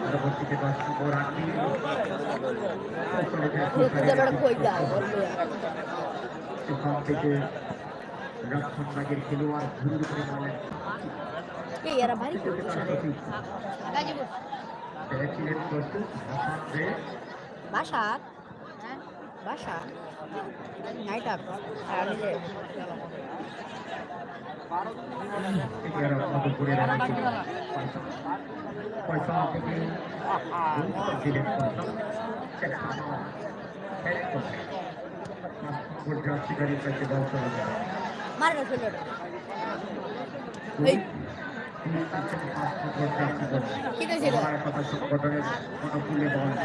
পরবর্তীতে দশ নম্বর আটটি সেখান থেকে রক্ষণ খেলোয়াড় ঘুরে ছিলেন প্রস্তুত বাসা নাইট আপ আর নিজে এগারো মধুপুরে রানা ছিল পয়সা থেকে ছিলেন পয়সা সেখানে হেড করছে গুজরাট শিকারীর কাছে বল চলে যায় মার না।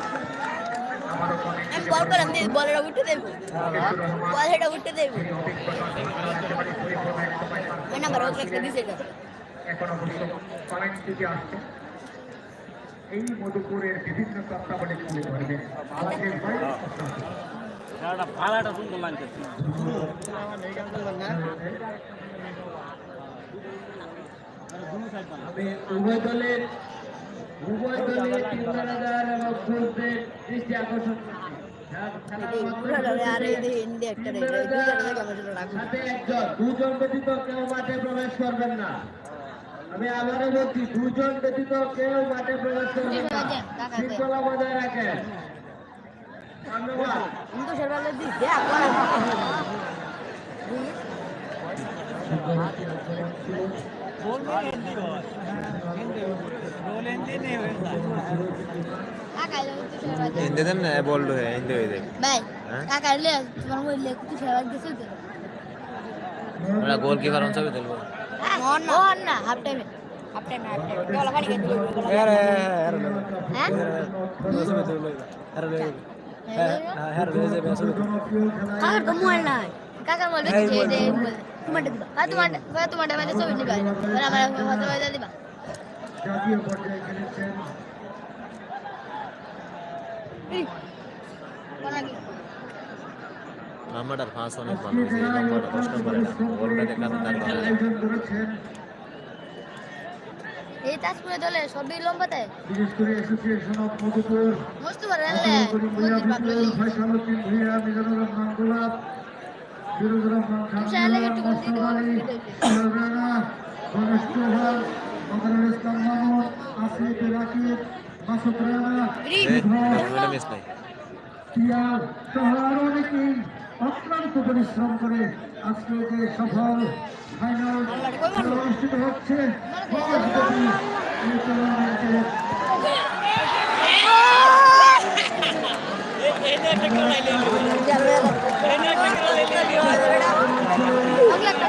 আমি বল করলাম দিয়ে বলের উঠে দেব। বলের উঠে দেব। ওই নাম্বার ওকে একটা দিছে এটা। এখন অবশ্য কমেন্ট থেকে আসছে। এই মধুপুরের বিভিন্ন তত্ত্বাবলী তুলে ধরবেন ভাড়াটা সুন্দর লাগছে আমি উভয় দলের উভয় ম্যানেজার এবং কোচদের দৃষ্টি আকর্ষণ দুজন ব্যতীত কেউ মাঠে প্রবেশ করবেন না আমি আবারও বলছি দুজন ব্যতীত কেউ মাঠে প্রবেশ করবেন না শৃঙ্খলা বজায় রাখেন ধন্যবাদ হিন্দি দেন না বলড হয়ে হিন্দি হয়ে যায় ভাই হ্যাঁ? কাকা লে তোমার বললে কিছু সেরবালে দিছে তো আমরা গোল কিপার অঞ্চলে খেলব মন না মন না হাফ টাইমে হাফ টাইমে হাফ টাইমে বলা পারি গেল হ্যাঁ কাকার তো মোবাইল নাই কাকার মোবাইল দেখছি এই তোমার দিবা হ্যাঁ তোমার হ্যাঁ তোমার মানে ছবি নিবা এবার আমার হাতে বাইরে দিবা জাতীয় পর্যায়ে খেলেছেন। নাম্বারটার ফাঁস অনেক ভালো হয়েছে এই নম্বরটা দশ নম্বরে গোলটা দেখাতে তার ভালো এই তাজপুরে দলে সবই লম্বাতে। বিশেষ করে অ্যাসোসিয়েশন অফ মধুপুর। ভূঁইয়া মিজানুর রহমান গোলাপ রহমান খান মোস্তফা আলী রানা গণেশ চৌহান ইসলাম অক্লান্ত পরিশ্রম করে আজকে যে সফল ফাইনাল অনুষ্ঠিত হচ্ছে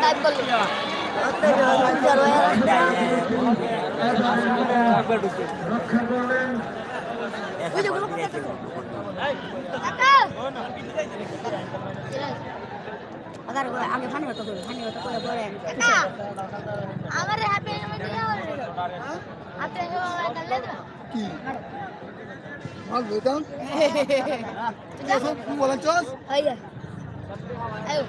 টাইপ করলি কাকা আগার আগে ফানি হতো করে ফানি হতো করে পরে আমার হ্যাপি হাতে কি মাল বেদাম বলেন চস আইয়া আয়ো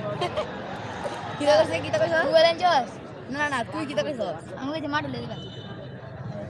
কি করছিস কি করছিস তুই বলেন চস? না না তুই কি করছিস আমি মাঠ লে দিবা মধ্যবিরতিতে উভয় দলের কোচ এবং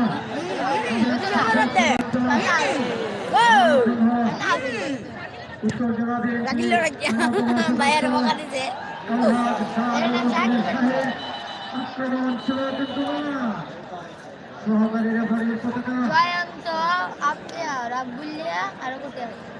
না সহকারী রেফারির পতাকা জয়ন্ত আপনি রাবুলিয়া আর কোথায়